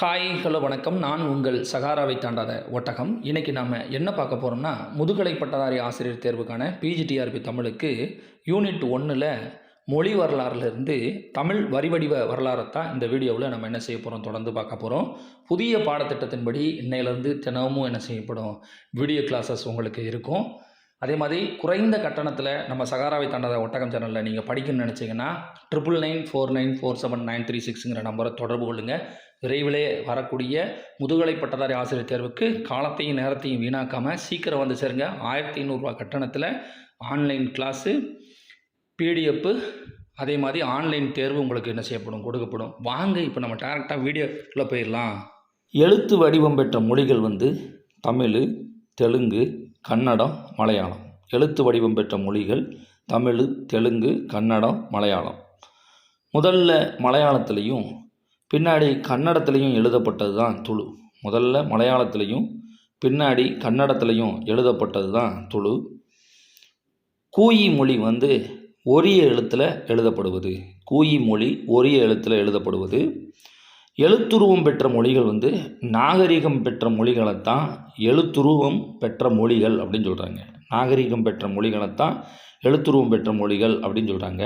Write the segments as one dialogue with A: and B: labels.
A: Hi hello வணக்கம். நான் உங்கள் சகாராவை தாண்டாத ஒட்டகம். இன்றைக்கி நாம் என்ன பார்க்க போகிறோம்னா முதுகலை பட்டதாரி ஆசிரியர் தேர்வுக்கான பிஜிடிஆர்பி தமிழுக்கு யூனிட் ஒன்றில் மொழி வரலாறுலேருந்து தமிழ் வரிவடிவ வரலாறை தான் இந்த வீடியோவில் நம்ம என்ன செய்ய போகிறோம் தொடர்ந்து பார்க்க போகிறோம் புதிய பாடத்திட்டத்தின்படி இன்னையிலேருந்து தினமும் என்ன செய்யப்படும் வீடியோ கிளாஸஸ் உங்களுக்கு இருக்கும். அதே மாதிரி குறைந்த கட்டணத்தில் நம்ம சகாராவை தாண்டாத ஒட்டகம் சேனலில் நீங்கள் படிக்கணும்னு நினச்சிங்கன்னா triple nine four nine four seven nine three சிக்ஸுங்கிற நம்பரை தொடர்பு கொள்ளுங்கள் விரைவிலே வரக்கூடிய முதுகலை பட்டதாரி ஆசிரியர் தேர்வுக்கு காலத்தையும் நேரத்தையும் வீணாக்காமல் சீக்கிரம் வந்து சேருங்க. ஆயிரத்தி ஐநூறுரூவா கட்டணத்தில் ஆன்லைன் கிளாஸு பிடிஎஃப்பு அதே மாதிரி ஆன்லைன் தேர்வு உங்களுக்கு என்ன செய்யப்படும்? கொடுக்கப்படும். வாங்க இப்போ நம்ம டேரெக்டாக வீடியோக்குள்ளே போயிடலாம். எழுத்து வடிவம் பெற்ற மொழிகள் வந்து தமிழ் தெலுங்கு கன்னடம் மலையாளம். எழுத்து வடிவம் பெற்ற மொழிகள் தமிழ் தெலுங்கு கன்னடம் மலையாளம். முதல்ல மலையாளத்துலேயும் பின்னாடி கன்னடத்துலேயும் எழுதப்பட்டது தான் துளு. முதல்ல மலையாளத்துலேயும் பின்னாடி கன்னடத்துலேயும் எழுதப்பட்டது தான் துளு. கூயி மொழி வந்து ஒரிய எழுத்தில் எழுதப்படுவது. கூயி மொழி ஒரிய எழுத்தில் எழுதப்படுவது. எழுத்துருவம் பெற்ற மொழிகள் வந்து நாகரிகம் பெற்ற மொழிகளைத்தான் எழுத்துருவம் பெற்ற மொழிகள் அப்படின்னு சொல்கிறாங்க நாகரிகம் பெற்ற மொழிகளைத்தான் எழுத்துருவம் பெற்ற மொழிகள் அப்படின்னு சொல்கிறாங்க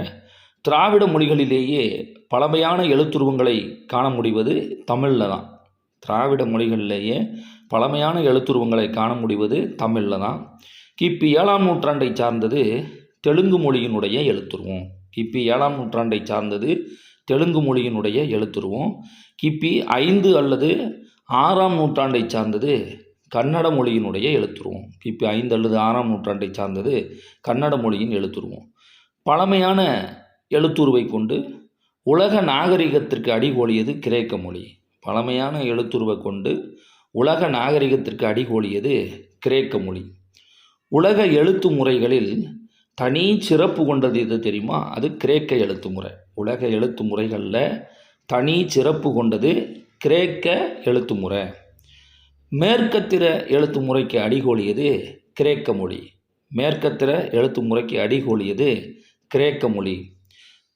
A: திராவிட மொழிகளிலேயே பழமையான எழுத்துருவங்களை காண முடிவது தமிழில் தான். திராவிட மொழிகளிலேயே பழமையான எழுத்துருவங்களை காண முடிவது தமிழில் தான். கிபி ஏழாம் நூற்றாண்டை சார்ந்தது தெலுங்கு மொழியினுடைய எழுத்துருவம். கிபி ஏழாம் நூற்றாண்டை சார்ந்தது தெலுங்கு மொழியினுடைய எழுத்துருவம். கிபி ஐந்து அல்லது ஆறாம் நூற்றாண்டை சார்ந்தது கன்னட மொழியினுடைய எழுத்துருவம். கிபி ஐந்து அல்லது ஆறாம் நூற்றாண்டை சார்ந்தது கன்னட மொழியின் எழுத்துருவம். பழமையான எழுத்துருவை கொண்டு உலக நாகரிகத்திற்கு அடிகோலியது கிரேக்க மொழி. பழமையான எழுத்துருவை கொண்டு உலக நாகரிகத்திற்கு அடிகோலியது கிரேக்க மொழி. உலக எழுத்து முறைகளில் தனி சிறப்பு கொண்டது எது தெரியுமா? அது கிரேக்க எழுத்து முறை. உலக எழுத்து முறைகளில் தனி சிறப்பு கொண்டது கிரேக்க எழுத்து முறை. மேற்கத்திர எழுத்து முறைக்கு அடிகோலியது கிரேக்க மொழி. மேற்கத்திர எழுத்து முறைக்கு அடிகோலியது கிரேக்க மொழி.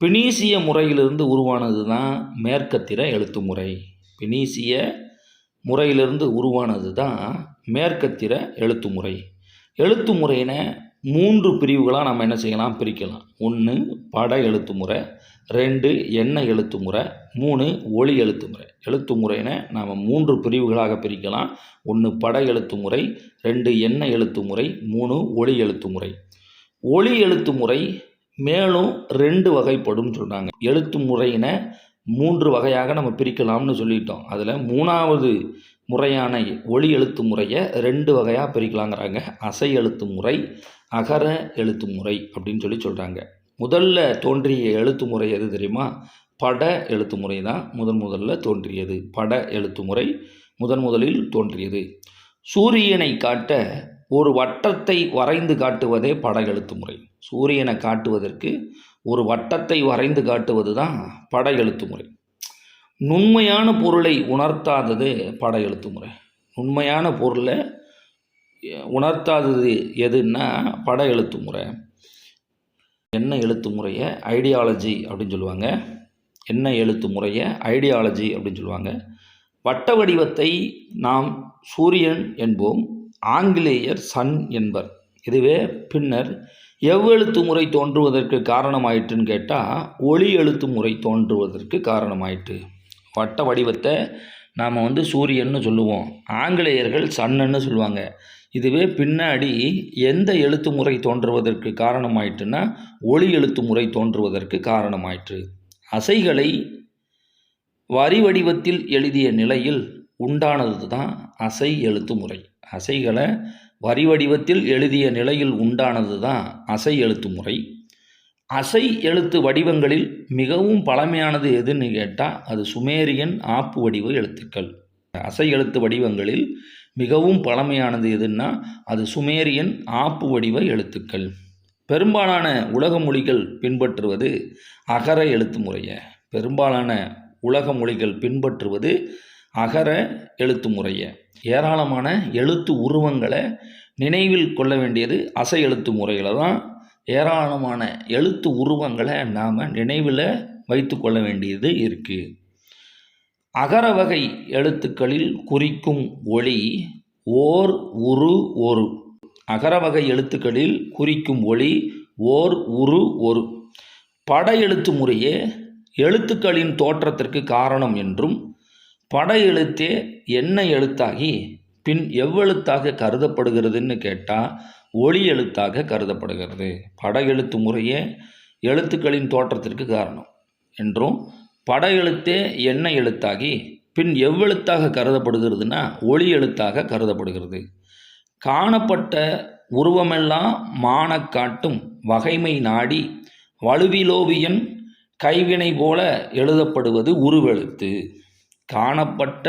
A: பினீசிய முறையிலிருந்து உருவானது தான் மேற்கத்திர எழுத்து முறை பினீசிய முறையிலிருந்து உருவானது தான் மேற்கத்திர எழுத்து முறை எழுத்து முறையினை மூன்று பிரிவுகளாக நம்ம என்ன செய்யலாம்? பிரிக்கலாம். ஒன்று பட எழுத்து முறை ரெண்டு எண்ண எழுத்து முறை மூணு ஒளி எழுத்து முறை எழுத்து முறையினை நாம் மூன்று பிரிவுகளாக பிரிக்கலாம். ஒன்று பட எழுத்து முறை ரெண்டு எண்ண எழுத்து முறை மூணு ஒளி எழுத்து முறை ஒளி எழுத்து முறை மேலும் ரெண்டு வகைப்படும் சொல்கிறாங்க எழுத்து முறையினை மூன்று வகையாக நம்ம பிரிக்கலாம்னு சொல்லிட்டோம். அதில் மூணாவது முறையான ஒளி எழுத்து முறையை ரெண்டு வகையாக பிரிக்கலாங்கிறாங்க. அசை எழுத்து முறை அகர எழுத்து முறை அப்படின்னு சொல்லி சொல்கிறாங்க முதல்ல தோன்றிய எழுத்து முறை எது தெரியுமா? பட எழுத்து முறை தான் முதன் முதல்ல தோன்றியது. பட எழுத்து முறை முதன் முதலில் தோன்றியது. சூரியனை காட்ட ஒரு வட்டத்தை வரைந்து காட்டுவதே பட எழுத்து முறை. சூரியனை காட்டுவதற்கு ஒரு வட்டத்தை வரைந்து காட்டுவது தான் பட எழுத்து முறை. நுண்மையான பொருளை உணர்த்தாதது பட எழுத்து முறை. உண்மையான பொருளை உணர்த்தாதது எதுன்னா பட எழுத்து முறை. என்ன எழுத்து முறையை? ஐடியாலஜி அப்படின்னு சொல்லுவாங்க. என்ன எழுத்து முறையை? ஐடியாலஜி அப்படின்னு சொல்லுவாங்க. வட்ட வடிவத்தை நாம் சூரியன் என்போம். ஆங்கிலேயர் சன் என்பர். இதுவே பின்னர் எவ்வெழுத்து முறை தோன்றுவதற்கு காரணமாயிற்றுன்னு கேட்டால் ஒளி எழுத்து முறை தோன்றுவதற்கு காரணமாயிற்று வட்ட வடிவத்தை நாம் வந்து சூரியன்னு சொல்லுவோம். ஆங்கிலேயர்கள் சன்னுன்னு சொல்லுவாங்க. இதுவே பின்னாடி எந்த எழுத்து முறை தோன்றுவதற்கு காரணமாயிட்டுன்னா ஒளி எழுத்து முறை தோன்றுவதற்கு காரணமாயிற்று. அசைகளை வரி வடிவத்தில் எழுதிய நிலையில் உண்டானது தான் அசை எழுத்து முறை. அசைகளை வரி வடிவத்தில் எழுதிய நிலையில் உண்டானது தான் அசை எழுத்து முறை. அசை எழுத்து வடிவங்களில் மிகவும் பழமையானது எதுன்னு கேட்டால் அது சுமேரியன் ஆப்பு வடிவ எழுத்துக்கள். அசை எழுத்து வடிவங்களில் மிகவும் பழமையானது எதுன்னா அது சுமேரியன் ஆப்பு வடிவ எழுத்துக்கள். பெரும்பாலான உலக மொழிகள் பின்பற்றுவது அகர எழுத்து முறையை. பெரும்பாலான உலக மொழிகள் பின்பற்றுவது அகர எழுத்து முறையை. ஏராளமான எழுத்து உருவங்களை நினைவில் கொள்ள வேண்டியது அசை எழுத்து முறையில் தான். ஏராளமான எழுத்து உருவங்களை நாம் நினைவில் வைத்து கொள்ள வேண்டியது இருக்குது அகரவகை எழுத்துக்களில் குறிக்கும் ஒளி ஓர் உரு ஒரு. அகரவகை எழுத்துக்களில் குறிக்கும் ஒளி ஓர் உரு ஒரு. பட எழுத்து முறையே எழுத்துக்களின் தோற்றத்திற்கு காரணம் என்றும் பட எழுத்தே என்ன எழுத்தாகி பின் எவ்வெழுத்தாக கருதப்படுகிறதுன்னு கேட்டால் ஒளி எழுத்தாக கருதப்படுகிறது. பட எழுத்து முறையே எழுத்துக்களின் தோற்றத்திற்கு காரணம் என்றும் பட எழுத்தே என்ன எழுத்தாகி பின் எவ்வெழுத்தாக கருதப்படுகிறதுனா ஒளி எழுத்தாக கருதப்படுகிறது. காணப்பட்ட உருவமெல்லாம் மான காட்டும் வகைமை நாடி வலுவிலோவியன் கைவினை போல எழுதப்படுவது உருவெழுத்து. காணப்பட்ட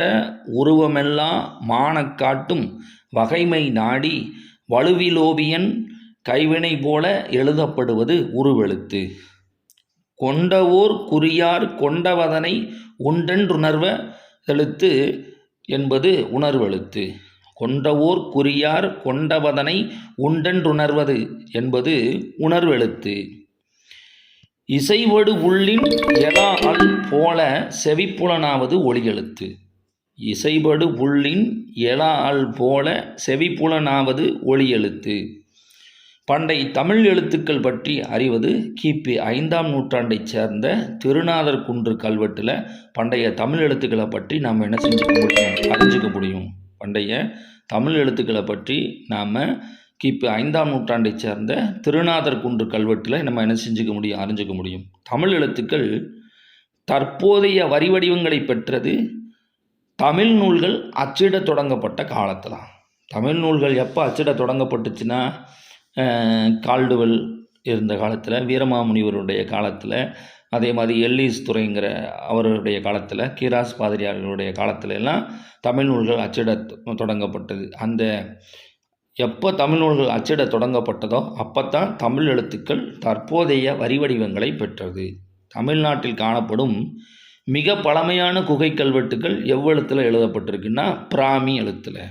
A: உருவமெல்லாம் மானக்காட்டும் வகைமை நாடி வலுவிலோபியன் கைவினை போல எழுதப்படுவது உருவெழுத்து. கொண்டவோர் குறியார் கொண்டவதனை உண்டென்றுணர்வ எழுத்து என்பது உணர்வெழுத்து. கொண்டவோர் குறியார் கொண்டவதனை உண்டென்றுணர்வது என்பது உணர்வெழுத்து. இசைவடு உள்ளின் எதா அல் போல செவிப்புலனாவது ஒளியெழுத்து. இசைபடு உள்ளின் எலா அல் போல செவிப்புலனாவது ஒளியெழுத்து. பண்டை தமிழ் எழுத்துக்கள் பற்றி அறிவது கிபி ஐந்தாம் நூற்றாண்டைச் சேர்ந்த திருநாதர் குன்று கல்வெட்டில் பண்டைய தமிழ் எழுத்துக்களை பற்றி நாம் என்ன செஞ்சுக்க முடியும்? அறிஞ்சிக்க முடியும். பண்டைய தமிழ் எழுத்துக்களை பற்றி நாம் கிபி ஐந்தாம் நூற்றாண்டைச் சேர்ந்த திருநாதர் குன்று கல்வெட்டில் நம்ம என்ன செஞ்சுக்க முடியும் அறிஞ்சிக்க முடியும். தமிழ் எழுத்துக்கள் தற்போதைய வரி வடிவங்களை பெற்றது தமிழ் நூல்கள் அச்சிட தொடங்கப்பட்ட காலத்தில். தமிழ் நூல்கள் எப்போ அச்சிட தொடங்கப்பட்டுச்சுன்னா கால்டுவல் இருந்த காலத்தில் வீரமாமுனிவருடைய காலத்தில் அதே மாதிரி எல்லீஸ் துறைங்கிற அவருடைய காலத்தில் கீராஸ் பாதிரியார்களுடைய காலத்துல எல்லாம் தமிழ் நூல்கள் அச்சிட தொடங்கப்பட்டது. அந்த எப்போ தமிழ் நூல்கள் அச்சிட தொடங்கப்பட்டதோ அப்போ தான் தமிழ் எழுத்துக்கள் தற்போதைய வரிவடிவங்களை பெற்றது. தமிழ்நாட்டில் காணப்படும் மிக பழமையான குகை கல்வெட்டுகள் எவ்வெழுத்தில் எழுதப்பட்டிருக்குன்னா பிராமி எழுத்தில்.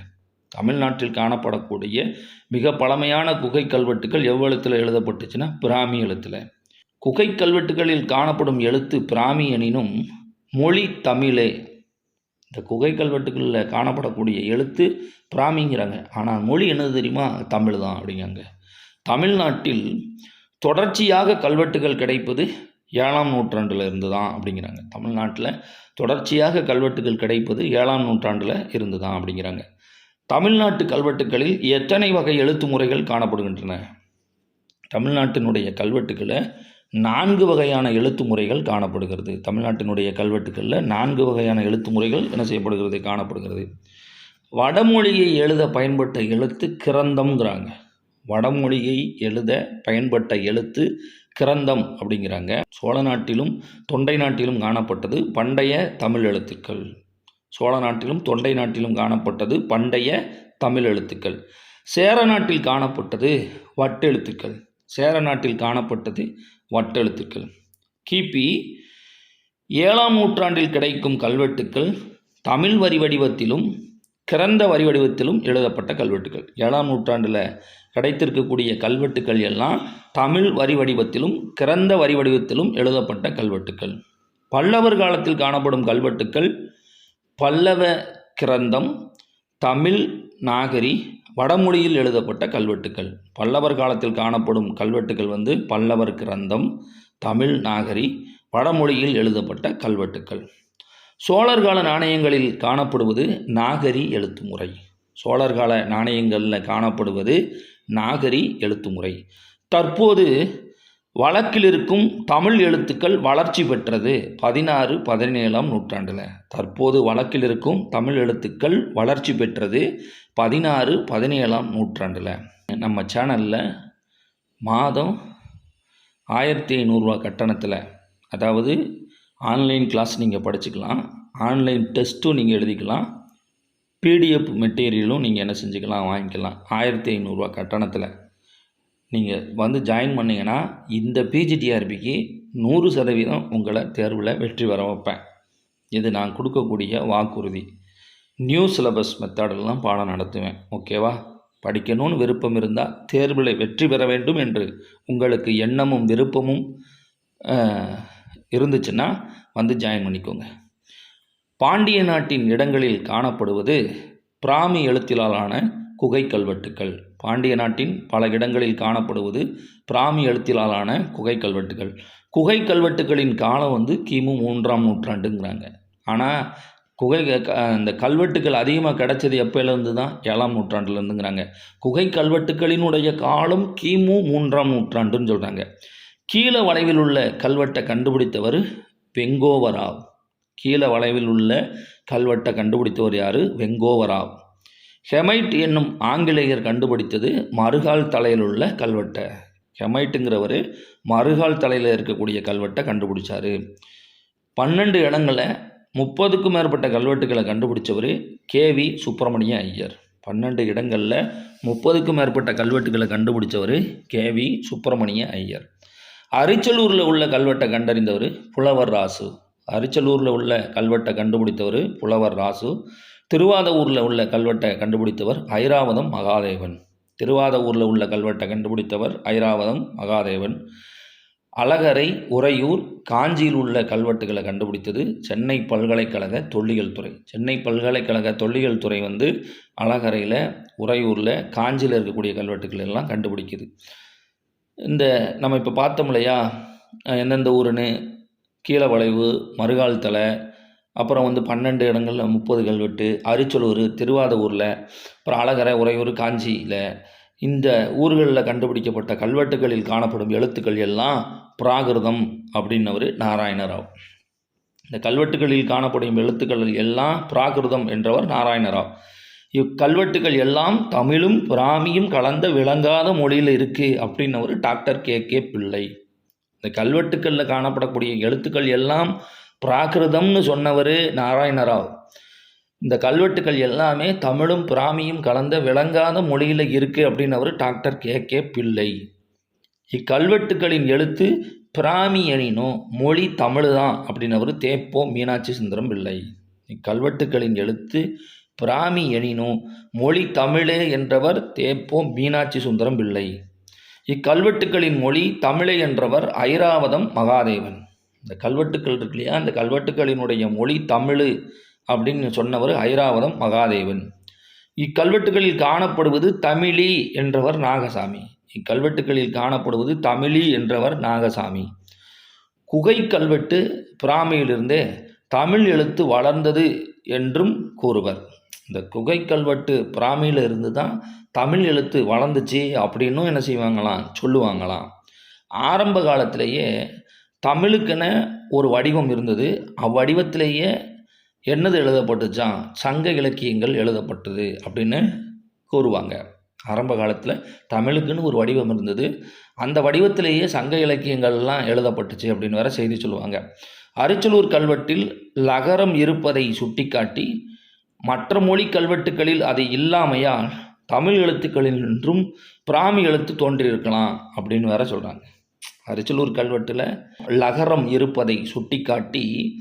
A: தமிழ்நாட்டில் காணப்படக்கூடிய மிக பழமையான குகை கல்வெட்டுகள் எவ்வெழுத்தில் எழுதப்பட்டுச்சுன்னா பிராமி எழுத்தில். குகை கல்வெட்டுகளில் காணப்படும் எழுத்து பிராமி எனினும் மொழி தமிழே இந்த குகை கல்வெட்டுகளில் காணப்படக்கூடிய எழுத்து பிராமிங்கிறாங்க. ஆனால் மொழி என்னது தெரியுமா? தமிழ் தான் அப்படிங்காங்க தமிழ்நாட்டில் தொடர்ச்சியாக கல்வெட்டுகள் கிடைப்பது ஏழாம் நூற்றாண்டில் இருந்து தான் அப்படிங்கிறாங்க. தமிழ்நாட்டில் தொடர்ச்சியாக கல்வெட்டுகள் கிடைப்பது ஏழாம் நூற்றாண்டில் இருந்து தான் அப்படிங்கிறாங்க. தமிழ்நாட்டு கல்வெட்டுகளில் எத்தனை வகை எழுத்து முறைகள் காணப்படுகின்றன? தமிழ்நாட்டினுடைய கல்வெட்டுகளை நான்கு வகையான எழுத்து முறைகள் காணப்படுகிறது. தமிழ்நாட்டினுடைய கல்வெட்டுகளில் நான்கு வகையான எழுத்து முறைகள் என்ன செய்யப்படுகிறது? காணப்படுகிறது. வடமொழியை எழுத பயன்பட்ட எழுத்து கிரந்தம்ங்கிறாங்க. வடமொழியை எழுத பயன்பட்ட எழுத்து கிரந்தம் அப்படிங்கிறாங்க. சோழ நாட்டிலும் தொண்டை நாட்டிலும் காணப்பட்டது பண்டைய தமிழ் எழுத்துக்கள். சோழ நாட்டிலும் தொண்டை நாட்டிலும் காணப்பட்டது பண்டைய தமிழ் எழுத்துக்கள். சேர நாட்டில் காணப்பட்டது வட்டெழுத்துக்கள். சேர நாட்டில் காணப்பட்டது வட்டெழுத்துக்கள். கிபி ஏழாம் நூற்றாண்டில் கிடைக்கும் கல்வெட்டுக்கள் தமிழ் வரி வடிவத்திலும் கிறந்த வரி வடிவத்திலும் எழுதப்பட்ட கல்வெட்டுகள் ஏழாம் நூற்றாண்டில் கிடைத்திருக்கக்கூடிய கல்வெட்டுக்கள் எல்லாம் தமிழ் வரி வடிவத்திலும் கிறந்த வரி வடிவத்திலும் எழுதப்பட்ட கல்வெட்டுக்கள். பல்லவர் காலத்தில் காணப்படும் கல்வெட்டுக்கள் பல்லவ கிரந்தம் தமிழ் நாகரி வடமொழியில் எழுதப்பட்ட கல்வெட்டுக்கள். பல்லவர் காலத்தில் காணப்படும் கல்வெட்டுக்கள் வந்து பல்லவர் கிரந்தம் தமிழ் நாகரி வடமொழியில் எழுதப்பட்ட கல்வெட்டுக்கள். சோழர் கால நாணயங்களில் காணப்படுவது நாகரி எழுத்து முறை சோழர் கால நாணயங்களில் காணப்படுவது நாகரி எழுத்து முறை தற்போது வழக்கில் இருக்கும் தமிழ் எழுத்துக்கள் வளர்ச்சி பெற்றது. பதினாறு பதினேழாம் நூற்றாண்டில். தற்போது வழக்கில் இருக்கும் தமிழ் எழுத்துக்கள் வளர்ச்சி பெற்றது பதினாறு பதினேழாம் நூற்றாண்டில். நம்ம சேனலில் மாதம் ஆயிரத்தி ஐநூறுரூவா கட்டணத்தில் அதாவது ஆன்லைன் கிளாஸ் நீங்கள் படிச்சுக்கலாம் ஆன்லைன் டெஸ்ட்டும் நீங்கள் எழுதிக்கலாம் பிடிஎஃப் மெட்டீரியலும் நீங்கள் என்ன செஞ்சுக்கலாம் வாங்கிக்கலாம். ஆயிரத்தி ஐநூறுரூவா கட்டணத்தில். நீங்கள் வந்து ஜாயின் பண்ணிங்கன்னா இந்த பிஜிடிஆர்பிக்கு நூறு சதவீதம் உங்களை தேர்வில் வெற்றி பெற வைப்பேன். இது நான் கொடுக்கக்கூடிய வாக்குறுதி. நியூ சிலபஸ் மெத்தடெல்லாம் பாடம் நடத்துவேன். ஓகேவா படிக்கணும்னு விருப்பம் இருந்தால் தேர்வில் வெற்றி பெற வேண்டும் என்று உங்களுக்கு எண்ணமும் விருப்பமும் இருந்துச்சுன்னா வந்து ஜாயின் பண்ணிக்கோங்க. பாண்டிய நாட்டின் இடங்களில் காணப்படுவது பிராமி எழுத்திலாலான குகை கல்வெட்டுக்கள் பாண்டிய நாட்டின் பல இடங்களில் காணப்படுவது பிராமி எழுத்திலான குகை கல்வெட்டுகள் குகை கல்வெட்டுகளின் காலம் வந்து கிமு மூன்றாம் நூற்றாண்டுங்கிறாங்க. ஆனால் குகை க- இந்த கல்வெட்டுகள் அதிகமாக கிடைச்சது எப்போலேருந்து தான் ஏழாம் நூற்றாண்டுலேருந்துங்கிறாங்க. குகை கல்வெட்டுகளினுடைய காலம் கிமு மூன்றாம் நூற்றாண்டுன்னு சொல்கிறாங்க கீழ வளைவில் உள்ள கல்வெட்டை கண்டுபிடித்தவர் வெங்கோவராவ். கீழ வளைவில் உள்ள கல்வெட்டை கண்டுபிடித்தவர் யார்? வெங்கோவராவ். ஹெமைட் என்னும் ஆங்கிலேயர் கண்டுபிடித்தது மறுகால் தலையில் உள்ள கல்வெட்டை. ஹெமைட்டுங்கிறவர் மறுகால் தலையில் இருக்கக்கூடிய கல்வெட்டை கண்டுபிடிச்சார். பன்னெண்டு இடங்களில் முப்பதுக்கும் மேற்பட்ட கல்வெட்டுகளை கண்டுபிடிச்சவர் கேவி சுப்பிரமணிய ஐயர். பன்னெண்டு இடங்களில் முப்பதுக்கும் மேற்பட்ட கல்வெட்டுகளை கண்டுபிடிச்சவர் கேவி சுப்பிரமணிய ஐயர். அரிச்சலூரில் உள்ள கல்வெட்டை கண்டறிந்தவர் புலவர் ராசு. அரிச்சலூரில் உள்ள கல்வெட்டை கண்டுபிடித்தவர் புலவர் ராசு. திருவாதவூரில் உள்ள கல்வெட்டை கண்டுபிடித்தவர் ஐராவதம் மகாதேவன். திருவாதவூரில் உள்ள கல்வெட்டை கண்டுபிடித்தவர் ஐராவதம் மகாதேவன். அழகரை உறையூர் காஞ்சியில் உள்ள கல்வெட்டுகளை கண்டுபிடித்தது சென்னை பல்கலைக்கழக தொல்லியல் துறை. சென்னை பல்கலைக்கழக தொல்லியல் துறை வந்து அழகரையில் உறையூரில் காஞ்சியில் இருக்கக்கூடிய கல்வெட்டுகள் எல்லாம் கண்டுபிடிக்குது. இந்த நம்ம இப்போ பார்த்தோம் இல்லையா? எந்தெந்த ஊருன்னு? கீழே வளைவு மறுகால் தலை அப்புறம் வந்து பன்னெண்டு இடங்களில் முப்பது கல்வெட்டு அரிச்சலூர் திருவாதூரில் அப்புறம் அழகரை உறையூர் காஞ்சியில். இந்த ஊர்களில் கண்டுபிடிக்கப்பட்ட கல்வெட்டுகளில் காணப்படும் எழுத்துக்கள் எல்லாம் பிராகிருதம் அப்படின்னவர் நாராயணராவ். இந்த கல்வெட்டுகளில் காணப்படும் எழுத்துக்கள் எல்லாம் பிராகிருதம் என்றவர் நாராயணராவ். இக்கல்வெட்டுகள் எல்லாம் தமிழும் பிராமியும் கலந்த விளங்காத மொழியில் இருக்குது அப்படின்னவர் டாக்டர் கே கே பிள்ளை. இந்த கல்வெட்டுக்களில் காணப்படக்கூடிய எழுத்துக்கள் எல்லாம் பிராகிருதம்னு சொன்னவர் நாராயணராவ். இந்த கல்வெட்டுக்கள் எல்லாமே தமிழும் பிராமியும் கலந்த விளங்காத மொழியில் இருக்குது அப்படின்னவர் டாக்டர் கே. கே. பிள்ளை. இக்கல்வெட்டுக்களின் எழுத்து பிராமி எனினும் மொழி தமிழ் தான் அப்படின்னவர் தேப்போ மீனாட்சி சுந்தரம் பிள்ளை. இக்கல்வெட்டுக்களின் எழுத்து பிராமி எனினும் மொழி தமிழே என்றவர் தேப்போ மீனாட்சி சுந்தரம் பிள்ளை. இக்கல்வெட்டுக்களின் மொழி தமிழே என்றவர் ஐராவதம் மகாதேவன். இந்த கல்வெட்டுக்கள் இருக்கு இல்லையா? அந்த கல்வெட்டுக்களினுடைய மொழி தமிழ் அப்படின்னு சொன்னவர் ஐராவதம் மகாதேவன். இக்கல்வெட்டுகளில் காணப்படுவது தமிழி என்றவர் நாகசாமி. இக்கல்வெட்டுகளில் காணப்படுவது தமிழி என்றவர் நாகசாமி. குகை கல்வெட்டு பிராமியிலிருந்தே தமிழ் எழுத்து வளர்ந்தது என்றும் கூறுவர். இந்த குகை கல்வெட்டு பிராமியில் இருந்து தான் தமிழ் எழுத்து வளர்ந்துச்சு அப்படின்னும் என்ன செய்வாங்களாம்? சொல்லுவாங்களாம். ஆரம்ப காலத்திலேயே தமிழுக்கென ஒரு வடிவம் இருந்தது. அவ்வடிவத்திலேயே என்னது எழுதப்பட்டுச்சான் சங்க இலக்கியங்கள் எழுதப்பட்டது அப்படின்னு கூறுவாங்க. ஆரம்ப காலத்தில் தமிழுக்குன்னு ஒரு வடிவம் இருந்தது. அந்த வடிவத்திலேயே சங்க இலக்கியங்கள்லாம் எழுதப்பட்டுச்சு அப்படின்னு வேற செய்தி சொல்லுவாங்க. அரிச்சலூர் கல்வெட்டில் லகரம் இருப்பதை சுட்டிக்காட்டி மற்ற மொழி கல்வெட்டுகளில் அது இல்லாமையால் தமிழ் எழுத்துக்களில் நின்றும் பிராமி எழுத்து தோன்றியிருக்கலாம் அப்படின்னு வேற சொல்கிறாங்க அரிச்சலூர் கல்வெட்டில் லகரம் இருப்பதை சுட்டிக்காட்டி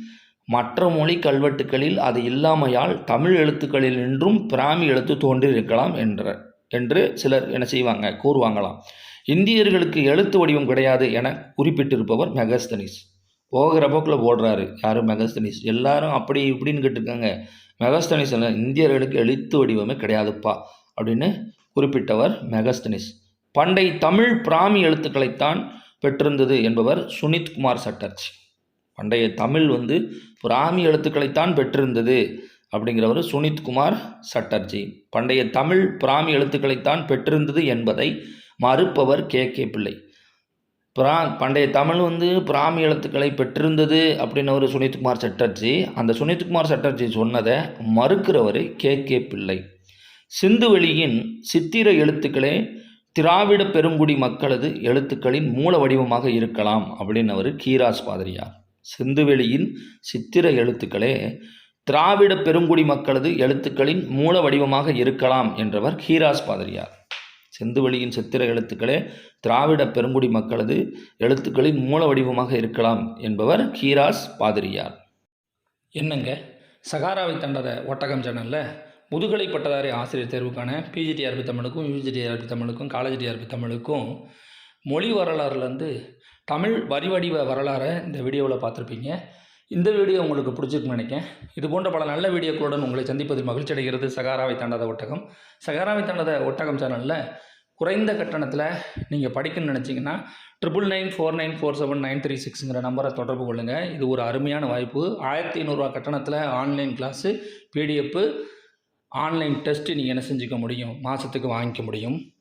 A: மற்ற மொழி கல்வெட்டுகளில் அது இல்லாமையால் தமிழ் எழுத்துக்களில் நின்றும் பிராமி எழுத்து தோன்றியிருக்கலாம் என்ற என்று சிலர் என்ன செய்வாங்க கூறுவாங்களாம். இந்தியர்களுக்கு எழுத்து வடிவம் கிடையாது என குறிப்பிட்டிருப்பவர் மெகஸ்தனிஸ். போகிற போக்கில் போடுறாரு யாரும் மெகஸ்தனிஸ்? எல்லாரும் அப்படி இப்படின்னு கேட்டிருக்காங்க. மெகஸ்தனிஸ் இந்தியர்களுக்கு எழுத்து வடிவமே கிடையாதுப்பா அப்படின்னு குறிப்பிட்டவர் மெகஸ்தனிஸ். பண்டை தமிழ் பிராமி எழுத்துக்களைத்தான் பெற்றிருந்தது என்பவர் சுனித் குமார் சட்டர்ஜி. பண்டைய தமிழ் வந்து பிராமி எழுத்துக்களைத்தான் பெற்றிருந்தது அப்படிங்கிறவர் சுனித் குமார் சட்டர்ஜி. பண்டைய தமிழ் பிராமி எழுத்துக்களைத்தான் பெற்றிருந்தது என்பதை மறுப்பவர் கே. கே. பிள்ளை. பிரா பண்டைய தமிழ் வந்து பிராமி எழுத்துக்களை பெற்றிருந்தது அப்படின்னவர் சுனித்குமார் சட்டர்ஜி. அந்த சுனித்குமார் சட்டர்ஜி சொன்னதை மறுக்கிறவர் கே. கே. பிள்ளை. சிந்துவெளியின் சித்திர எழுத்துக்களே திராவிட பெருங்குடி மக்களது எழுத்துக்களின் மூல வடிவமாக இருக்கலாம் அப்படின்னவர் கீராஸ் பாதிரியார். சிந்துவெளியின் சித்திர எழுத்துக்களே திராவிட பெருங்குடி மக்களது எழுத்துக்களின் மூல வடிவமாக இருக்கலாம் என்றவர் ஹீராஸ் பாதிரியார். செந்துவெளியின் சித்திர எழுத்துக்களே திராவிட பெருங்குடி மக்களது எழுத்துக்களின் மூல வடிவமாக இருக்கலாம் என்பவர் ஹீராஸ் பாதிரியார். என்னங்க? சகாராவை தண்டத ஒட்டகம் சேனலில் முதுகலை பட்டதாரி ஆசிரியர் தேர்வுக்கான பிஜிடிஆர்பி தமிழுக்கும் யூஜிடிஆர்பி தமிழுக்கும் காலேஜ் டிஆர்பி தமிழுக்கும் மொழி வரலாறுலேருந்து தமிழ் வரிவடிவ வரலாறை இந்த வீடியோவில் பார்த்துருப்பீங்க. இந்த வீடியோ உங்களுக்கு பிடிச்சிருக்குன்னு நினைக்கேன் இது போன்ற பல நல்ல வீடியோக்களுடன் உங்களை சந்திப்பதில் மகிழ்ச்சி அடைகிறது சகாராவை தாண்டாத ஒட்டகம். சகாராவை தாண்டாத ஒட்டகம் சேனலில் குறைந்த கட்டணத்தில் நீங்கள் படிக்கணும்னு நினச்சிங்கன்னா triple nine four nine four seven nine three சிக்ஸுங்கிற நம்பரை தொடர்பு கொள்ளுங்கள் இது ஒரு அருமையான வாய்ப்பு. ஆயிரத்தி ஐநூறுரூவா கட்டணத்தில் online class PDF online test நீங்கள் என்ன செஞ்சுக்க முடியும்? மாதத்துக்கு வாங்கிக்க முடியும்?